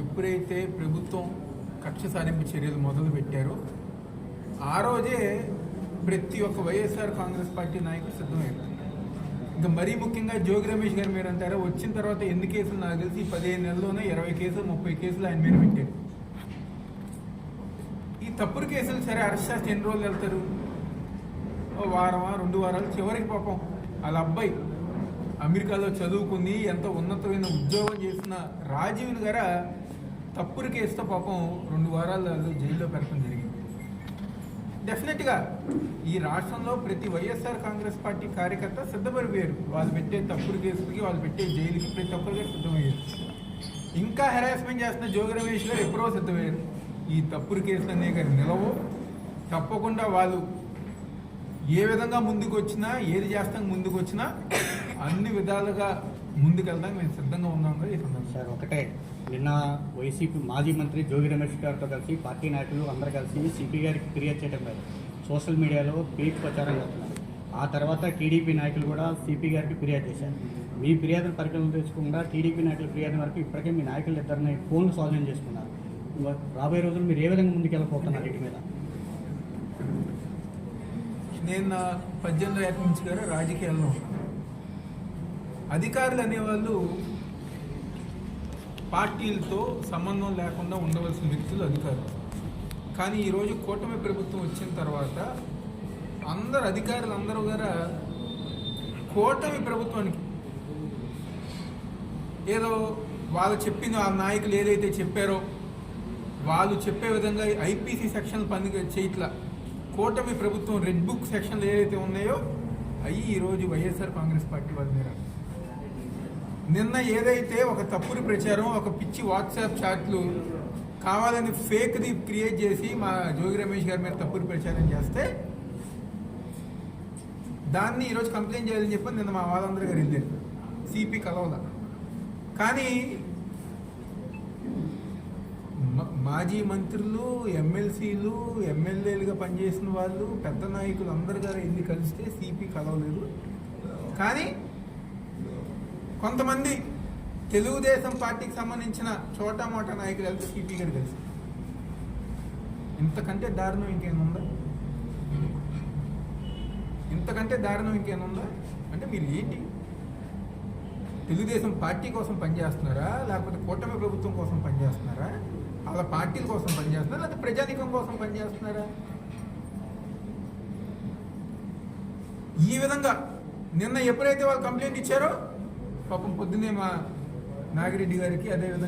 ఎప్పుడైతే ప్రభుత్వం కక్ష సాధింపు చర్యలు మొదలు పెట్టారో ఆ రోజే ప్రతి ఒక్క వైఎస్ఆర్ కాంగ్రెస్ పార్టీ నాయకుడు సిద్ధమయ్యారు. ఇంకా మరీ ముఖ్యంగా జోగి రమేష్ గారు మీరు అంటారా వచ్చిన తర్వాత ఎన్ని కేసులు? నాకు తెలిసి పదిహేను నెలల్లోనే ఇరవై కేసులు ముప్పై కేసులు ఆయన మీద పెట్టారు. ఈ తప్పుడు కేసులు సరే అరెస్ట్ చేస్తే ఎన్ని రోజులు వెళ్తారు? ఓ వారమా రెండు వారాలు? చివరికి పాపం వాళ్ళ అబ్బాయి అమెరికాలో చదువుకుని ఎంత ఉన్నతమైన ఉద్యోగం చేసిన రాజీవ్ గారా తప్పుడు కేసుతో పాపం రెండు వారాలు వాళ్ళు జైల్లో పెరగడం జరిగింది. డెఫినెట్గా ఈ రాష్ట్రంలో ప్రతి వైఎస్ఆర్ కాంగ్రెస్ పార్టీ కార్యకర్త సిద్ధపడిపోయారు. వాళ్ళు పెట్టే తప్పుడు కేసులకి వాళ్ళు పెట్టే జైలుకి ప్రతి ఒక్కరికి సిద్ధమయ్యారు. ఇంకా హెరాస్మెంట్ చేస్తున్న జోగి రమేష్ గారు ఎప్పుడో సిద్ధమయ్యారు. ఈ తప్పుడు కేసులు అనేవి నిలవు. తప్పకుండా వాళ్ళు ఏ విధంగా ముందుకు వచ్చినా ఏది చేస్తాం ముందుకు వచ్చినా అన్ని విధాలుగా ముందుకెళ్దాం మేము సిద్ధంగా ఉన్నాం ఈ. సార్ ఒకటే. నిన్న వైసీపీ మాజీ మంత్రి జోగి రమేష్ గారితో కలిసి పార్టీ నాయకులు అందరూ కలిసి సిపి గారికి ఫిర్యాదు చేయడం లేదు. సోషల్ మీడియాలో ఫేక్ ప్రచారం చేస్తున్నారు. ఆ తర్వాత టీడీపీ నాయకులు కూడా సిపి గారికి ఫిర్యాదు చేశారు. మీ ఫిర్యాదును పరిగణన తెచ్చుకుండా టీడీపీ నాయకుల ఫిర్యాదు వరకు ఇప్పటికే మీ నాయకులు ఇద్దరిని ఫోన్లు స్వాధీనం చేసుకున్నారు. రాబోయే రోజులు మీరు ఏ విధంగా ముందుకెళ్ళిపోతున్నారు వీటి మీద? నేను పద్దెనిమిదో ఏట నుంచి గారు రాజకీయాల్లో ఉన్నాను. అధికారులు అనేవాళ్ళు పార్టీలతో సంబంధం లేకుండా ఉండవలసిన వ్యక్తులు అధికారులు. కానీ ఈరోజు కూటమి ప్రభుత్వం వచ్చిన తర్వాత అందరు అధికారులు అందరూ కూడా కూటమి ప్రభుత్వానికి ఏదో వాళ్ళు చెప్పిన ఆ నాయకులు ఏదైతే చెప్పారో వాళ్ళు చెప్పే విధంగా ఐపీసీ సెక్షన్లు పని చేయట్లా కూటమి ప్రభుత్వం రెడ్ బుక్ సెక్షన్లు ఏదైతే ఉన్నాయో అవి ఈరోజు వైఎస్ఆర్ కాంగ్రెస్ పార్టీ వాళ్ళ మీద. నిన్న ఏదైతే ఒక తప్పుడు ప్రచారం ఒక పిచ్చి వాట్సాప్ చాట్లు కావాలని ఫేక్ది క్రియేట్ చేసి మా జోగి రమేష్ గారి మీద తప్పుడు ప్రచారం చేస్తే దాన్ని ఈరోజు కంప్లైంట్ చేయాలని చెప్పి నిన్న మా వాళ్ళందరూ గారు వెళ్ళారు. సిపి కలవల. కానీ మాజీ మంత్రులు ఎమ్మెల్సీలు ఎమ్మెల్యేలుగా పనిచేసిన వాళ్ళు పెద్ద నాయకులు అందరు గారు వెళ్ళి కలిస్తే సిపి కలవలేదు. కానీ కొంతమంది తెలుగుదేశం పార్టీకి సంబంధించిన చోటా మోటా నాయకులు వెళ్తే సిపి గారు కలిసి ఇంతకంటే దారుణం ఇంకేముందా ఇంతకంటే దారుణం ఇంకేముందా అంటే మీరు ఏంటి? తెలుగుదేశం పార్టీ కోసం పనిచేస్తున్నారా? లేకపోతే కూటమి ప్రభుత్వం కోసం పనిచేస్తున్నారా? వాళ్ళ పార్టీల కోసం పనిచేస్తున్నారా? లేకపోతే ప్రజానికం కోసం పనిచేస్తున్నారా? ఈ విధంగా నిన్న ఎప్పుడైతే వాళ్ళు కంప్లైంట్ ఇచ్చారో పాపం పొద్దున్నే మా నాగిరెడ్డి గారికి అదేవిధంగా